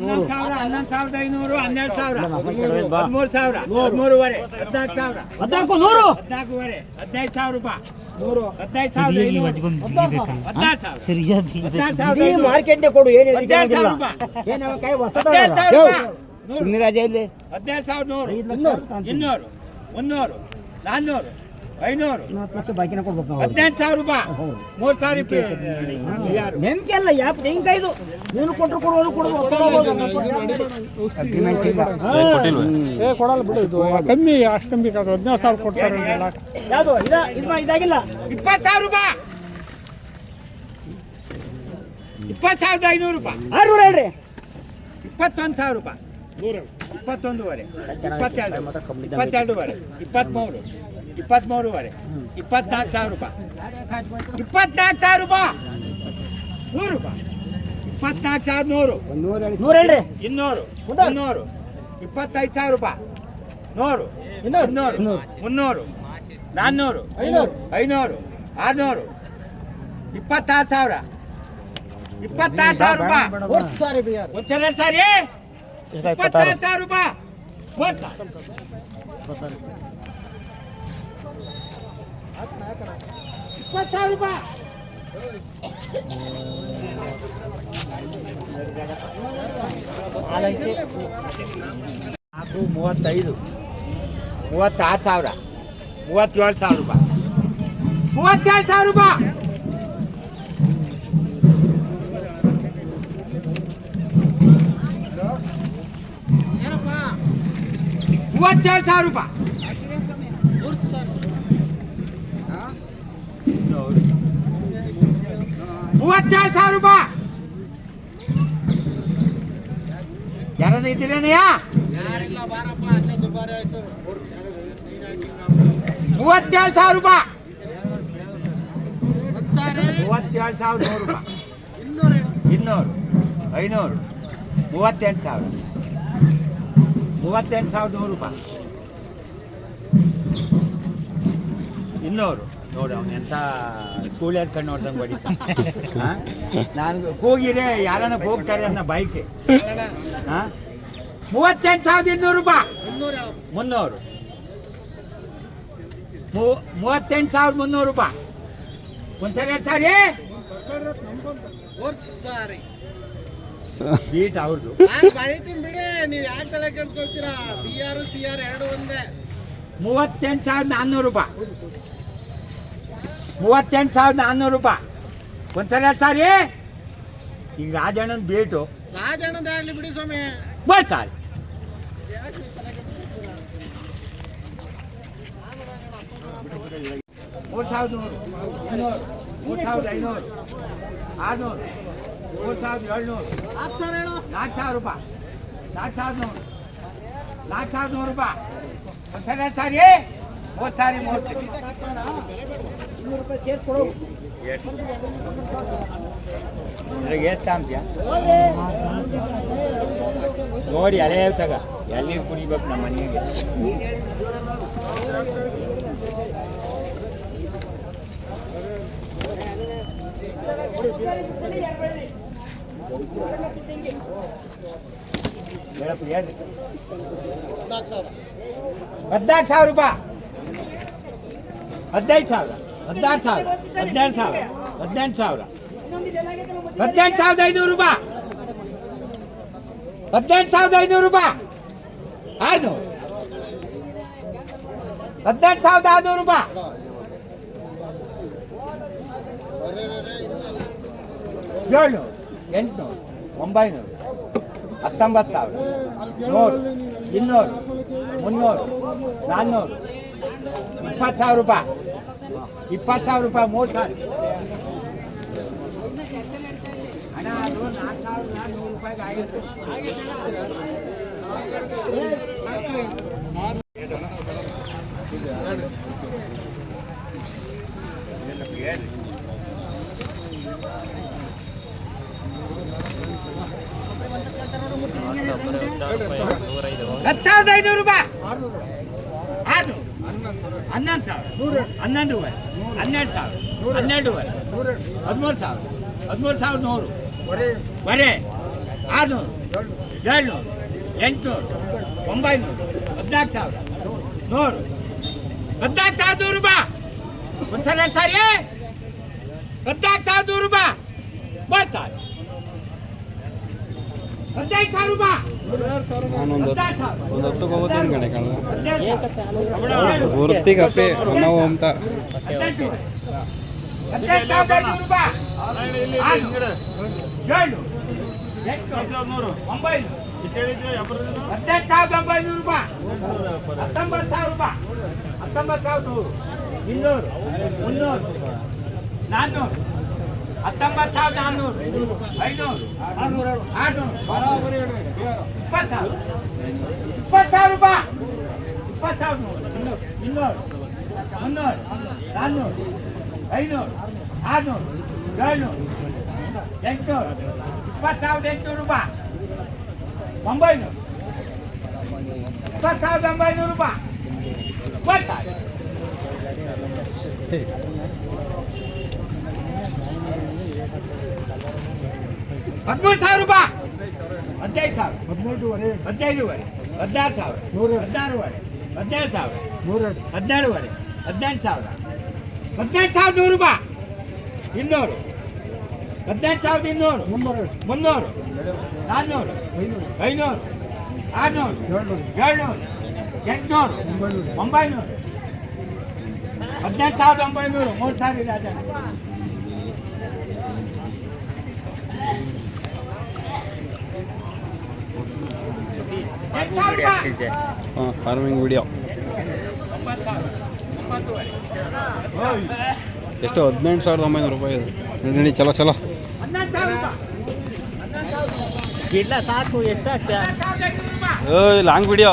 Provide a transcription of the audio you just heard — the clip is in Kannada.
ಹನ್ನೊಂದು ಸಾವಿರ ಹನ್ನೊಂದು ಸಾವಿರದ ಐನೂರು ಹನ್ನೆರಡು ಸಾವಿರ. ಹದಿಮೂರು ಸಾವಿರ ಹದಿಮೂರುವರೆ ಹದಿನಾಲ್ಕು ಸಾವಿರ. ಹದಿನಾಲ್ಕು ನೂರು. ಹದಿನಾಲ್ಕೂವರೆ ಹದಿನೈದು ಸಾವಿರ ರೂಪಾಯಿ. ಹದಿನೈದು ಸಾವಿರದ ಐನೂರು. ಹದಿನಾರು ಸಾವಿರ. ಹದಿನಾರು ಸಾವಿರದ ಈ ಕೊಡು ಏನು ಹದಿನೇಳು ಸಾವಿರ ರೂಪಾಯಿ. ಸಾವಿರ ರೂಪಾಯಿ. ಸಾವಿರದ ನೂರು. ಇನ್ನೂರು. ಮುನ್ನೂರು. ನಾನ್ನೂರು. ಐನೂರು. ನಾಲ್ಕು ಲಕ್ಷ ಬಾಕಿನ ಕೊಡ್ಬೇಕು ನಾವು. ಹದಿನೆಂಟು ಸಾವಿರ ರೂಪಾಯಿ ಮೂರು ಸಾವಿರ ರೂಪಾಯಿ. ಯಾರು? ನೆನ್ಕೆ ಅಲ್ಲ ಯಾಪ್ ತೆಂಗಿನಕಾಯ್ದು. ನೀನು ಕೊಟ್ಟರು ಕೊಡುವುದು ಕೊಡಬಹುದು ಏ ಕೊಡಲ್ಲ ಬಿಡು ಇದು. ಕಮ್ಮಿ ಅಷ್ಟು ಕಮ್ಮಿ ಕಾದು ಸಾವಿರ ಕೊಡ್ತಾರೆ ಅಂತೆಲ್ಲ. ಯಾವುದು? ಇದ ಇದು ಇದಾಗಿಲ್ಲ. ಇಪ್ಪತ್ತು ಸಾವಿರ ರೂಪಾಯಿ ಇಪ್ಪತ್ತು ಸಾವಿರದ ಐನೂರು ರೂಪಾಯಿ ಆರ್ನೂರು ಹೇಳ್ರಿ. ಇಪ್ಪತ್ತೊಂದು ಸಾವಿರ ರೂಪಾಯಿ ಇಪ್ಪತ್ತೊಂದುವರೆ. ಇಪ್ಪತ್ತೆರಡು. ಇಪ್ಪತ್ತೆರಡುವರೆ. ಇಪ್ಪತ್ತ್ಮೂರು ಇಪ್ಪತ್ತ್ಮೂರುವರೆ ಇಪ್ಪತ್ನಾಲ್ಕು ಸಾವಿರ ರೂಪಾಯಿ. ಇಪ್ಪತ್ನಾಲ್ಕು ಸಾವಿರ ರೂಪಾಯಿ. ನೂರು ರೂಪಾಯಿ. ಇಪ್ಪತ್ನಾಲ್ಕು ಸಾವಿರದ ನೂರು. ಇನ್ನೂರು. ಮುನ್ನೂರು. ಇಪ್ಪತ್ತೈದು ಸಾವಿರ ರೂಪಾಯಿ. ನೂರು. ಇನ್ನೂರು. ಮುನ್ನೂರು. ನಾನ್ನೂರು. ಐನೂರು. ಐನೂರು. ಆರ್ನೂರು. ಇಪ್ಪತ್ತಾರು ಸಾವಿರ. ಇಪ್ಪತ್ತಾರು ಸಾವಿರ ರೂಪಾಯಿ. ಸರಿ ಸಾರಿ ಇಪ್ಪತ್ತಾರು. ಸಾವಿರ ರೂಪಾಯಿ. ಇಪ್ಪತ್ತು ಸಾವಿರ ರೂಪಾಯಿ ನಾಲ್ಕು ಮೂವತ್ತೈದು ಮೂವತ್ತಾರು ಸಾವಿರ ಮೂವತ್ತೇಳು ಸಾವಿರ ರೂಪಾಯಿ ಮೂವತ್ತೇಳು ಸಾವಿರ ರೂಪಾಯಿ ಮೂವತ್ತೇಳು ಸಾವಿರ ರೂಪಾಯಿ ಮೂವತ್ತೇಳು ಸಾವಿರ ರೂಪಾಯಿ. ಯಾರಾದ್ರೂ ಇದ್ದೀರೇನಯ್ಯ ಮೂವತ್ತೇಳು ಸಾವಿರ ರೂಪಾಯಿ. ಮೂವತ್ತೇಳು ಸಾವಿರ ನೂರು ರೂಪಾಯಿ. ಇನ್ನೂರು, ಐನೂರು, ಮೂವತ್ತೆಂಟು ಸಾವಿರ. ಮೂವತ್ತೆಂಟು ಸಾವಿರದ ನೂರು ರೂಪಾಯಿ. ಇನ್ನೂರು. ನೋಡು ಅವನು ಎಂಥ ಸ್ಕೂಲ್ ಕಣ್ಣು ನೋಡ್ದಂಗೆ ಹೊಡಿತ. ನಾನು ಹೋಗಿರೇ ಯಾರನ್ನ ಹೋಗ್ತಾರೆ ಅನ್ನೋ ಬೈಕ್ ಹಾಂ ಮೂವತ್ತೆಂಟು ಸಾವಿರದ ಇನ್ನೂರು ರೂಪಾಯಿ ಮುನ್ನೂರು. ಮೂ- ಮೂವತ್ತೆಂಟು ಸಾವಿರದ ಮುನ್ನೂರು ರೂಪಾಯಿ ಒಂದ್ಸರಿ ಎರಡು ಸಾರಿ. ಬೀಟ್ ಅವ್ರದ್ದು ಬರೀತೀನಿ ಬಿಡಿ ನೀವು ಯಾಕೆ ತಲೆ ಕೇಳ್ಕೊಳ್ತೀರಾ ಬಿ ಆರ್ ಸಿ ಆರ್ ಎರಡು ಒಂದೇ. ಮೂವತ್ತೆಂಟು ಸಾವಿರದ ನಾನ್ನೂರು ರೂಪಾಯಿ ಮೂವತ್ತೆಂಟು ಸಾವಿರದ ನಾನ್ನೂರು ರೂಪಾಯಿ. ಒಂದ್ಸಲ ಸಾರಿ. ಈಗ ರಾಜಣ್ಣನ ಬೇಟು ರಾಜಣ್ಣದಾಗ್ಲಿ ಬಿಡಿ ಸ್ವಾಮಿ. ಬರ್ತಾರೆ ಮೂರು ಸಾವಿರದ ನೂರು. ಇನ್ನೂರು ಮೂರು ಸಾವಿರದ ಐನೂರು. ಆರುನೂರು. ಮೂರು ಸಾವಿರದ ಏಳ್ನೂರು. ಸಾವಿರ ನಾಲ್ಕು ಸಾವಿರ ರೂಪಾಯಿ. ನಾಲ್ಕು ಸಾವಿರದ ನೂರು. ನಾಲ್ಕು ಸಾವಿರದ ನೂರು ರೂಪಾಯಿ. ಒಂದು ಸಾರಿ. ಮೂರು ಸಾರಿ ಮೂವತ್ತು ಸಾರಿ ಮೂವತ್ತು ಇನ್ನೂರು ರೂಪಾಯಿ ಸೇರ್ಸಿ ಕೊಡು ಇದ್ರಾಗ ಎಷ್ಟು ತಾಂಬ್ತೀಯ ನೋಡಿ ಹಳೆ ತಗ ಎಲ್ಲಿ ಕುಡಿಬೇಕು ನಮ್ಮ ಮನೆಗೆ ಹೇಳಪ್ಪ ಹೇಳ್ರಿ ಹದಿನಾಲ್ಕು ಸಾವಿರ ರೂಪಾಯಿ ಹದಿನೈದು ಸಾವಿರ ಹದಿನಾರು ಸಾವಿರ. ಹದಿನೆಂಟು ಸಾವಿರ. ಹದಿನೆಂಟು ಸಾವಿರ. ಹದಿನೆಂಟು ಸಾವಿರದ ಐನೂರು ರೂಪಾಯಿ. ಹದಿನೆಂಟು ಸಾವಿರದ ಐನೂರು ರೂಪಾಯಿ. ಆರ್ನೂರು. ಹದಿನೆಂಟು ಸಾವಿರದ ಆರ್ನೂರು ರೂಪಾಯಿ. ಏಳ್ನೂರು. ಎಂಟುನೂರು. ಒಂಬೈನೂರು. ಹತ್ತೊಂಬತ್ತು ಸಾವಿರ. ನೂರು. ಇನ್ನೂರು. ಮುನ್ನೂರು. ನಾನ್ನೂರು. ಇಪ್ಪತ್ತು ಸಾವಿರ ರೂಪಾಯಿ. ಇಪ್ಪತ್ತು ಸಾವಿರ ರೂಪಾಯಿ ಮೂರು ಸಾವಿರ ಅದು ನಾಲ್ಕು ಸಾವಿರದ ನೂರು ರೂಪಾಯಿಗೆ ಹತ್ತು ಸಾವಿರದ ಐನೂರು ರೂಪಾಯಿ. ಹನ್ನೊಂದು ಸಾವಿರ. ಹನ್ನೊಂದುವರೆ. ಹನ್ನೆರಡು ಸಾವಿರ. ಹನ್ನೆರಡುವರೆ. ಹದಿಮೂರು ಸಾವಿರ. ಹದಿಮೂರು ಸಾವಿರದ ನೂರು. ಬರೇ. ಆರುನೂರು. ಏಳ್ನೂರು. ಎಂಟುನೂರು. ಒಂಬೈನೂರು. ಹದಿನಾಲ್ಕು ಸಾವಿರ. ನೂರು. ಹದಿನಾಲ್ಕು ಸಾವಿರದ ನೂರು ರೂಪಾಯಿ. ಒಂದ್ಸಲ ಸಾರಿ ಹದಿನಾಲ್ಕು ಸಾವಿರದ ನೂರು ರೂಪಾಯಿ. ಬರ್ತಾರೆ ನಾನೊಂದು ಒಂದು ಹತ್ತಕ್ಕೆ ಹೋಗ್ತೀನಿ ಕಣೆ ಕಣ. ಸಾವಿರ. ವೃತ್ತಿಗಪ್ಪೆ ನಾವು ಅಂತ. ಹದಿನೈದು ಸಾವಿರದ ಒಂಬೈನೂರು ರೂಪಾಯಿ. ಹತ್ತೊಂಬತ್ತು ಸಾವಿರ ರೂಪಾಯಿ. ಹತ್ತೊಂಬತ್ತು ಸಾವಿರದ ನೂರು. ಇನ್ನೂರು. ಮುನ್ನೂರು. ನಾನ್ನೂರು. ಹತ್ತೊಂಬತ್ತು ಸಾವಿರದ ನಾನ್ನೂರು ಐನೂರು ಆರುನೂರು ಇಪ್ಪತ್ತು ಸಾವಿರ ಇಪ್ಪತ್ತು ಸಾವಿರ ರೂಪಾಯಿ ಇಪ್ಪತ್ತು ಸಾವಿರ ನೂರು ಇನ್ನೂರು ಮುನ್ನೂರು ನಾನ್ನೂರು ಐನೂರು ಆರುನೂರು ಏಳ್ನೂರು ಎಂಟುನೂರು ಇಪ್ಪತ್ತು ಸಾವಿರದ ಎಂಟುನೂರು ರೂಪಾಯಿ ಒಂಬೈನೂರು ಇಪ್ಪತ್ತು ಸಾವಿರದ ಒಂಬೈನೂರು ರೂಪಾಯಿ ಇಪ್ಪತ್ತಾರು ಹದಿಮೂರು ಸಾವಿರ ರೂಪಾಯಿ ಹದಿನೈದು ಸಾವಿರ ಹದಿನೈದುವರೆ ಹದಿನೈದುವರೆ ಹದಿನಾರು ಸಾವಿರ ನೂರ ಹದಿನಾರುವರೆ ಹದಿನೇಳು ಸಾವಿರ ನೂರೆರಡು ಹದಿನೇಳುವರೆ ಹದಿನೆಂಟು ಸಾವಿರ ಹದಿನೆಂಟು ಸಾವಿರದ ನೂರು ರೂಪಾಯಿ ಇನ್ನೂರು ಹದಿನೆಂಟು ಸಾವಿರದ ಇನ್ನೂರು ಮುನ್ನೂರೆರಡು ಮುನ್ನೂರು ನಾನ್ನೂರು ಐನೂರು ಐನೂರು ಆರುನೂರು ಏಳ್ನೂರು ಏಳ್ನೂರು ಎಂಟುನೂರು ಒಂಬೈನೂರು ಒಂಬೈನೂರು ಹದಿನೆಂಟು ಸಾವಿರದ ಒಂಬೈನೂರು ಮೂರು ಸಾವಿರ ರಾಜ ಎಂಟು ಸಾವಿರ ರೂಪಾಯಿ. ಹಾಂ ಫಾರ್ಮಿಂಗ್ ವಿಡಿಯೋ ಎಷ್ಟು ಹದಿನೆಂಟು ಸಾವಿರದ ಒಂಬೈನೂರು ರೂಪಾಯಿ ಇದು. ನಡಿ, ಚಲೋ ಚಲೋ. ಸಾಕು ಎಷ್ಟು ಲಾಂಗ್ ವಿಡಿಯೋ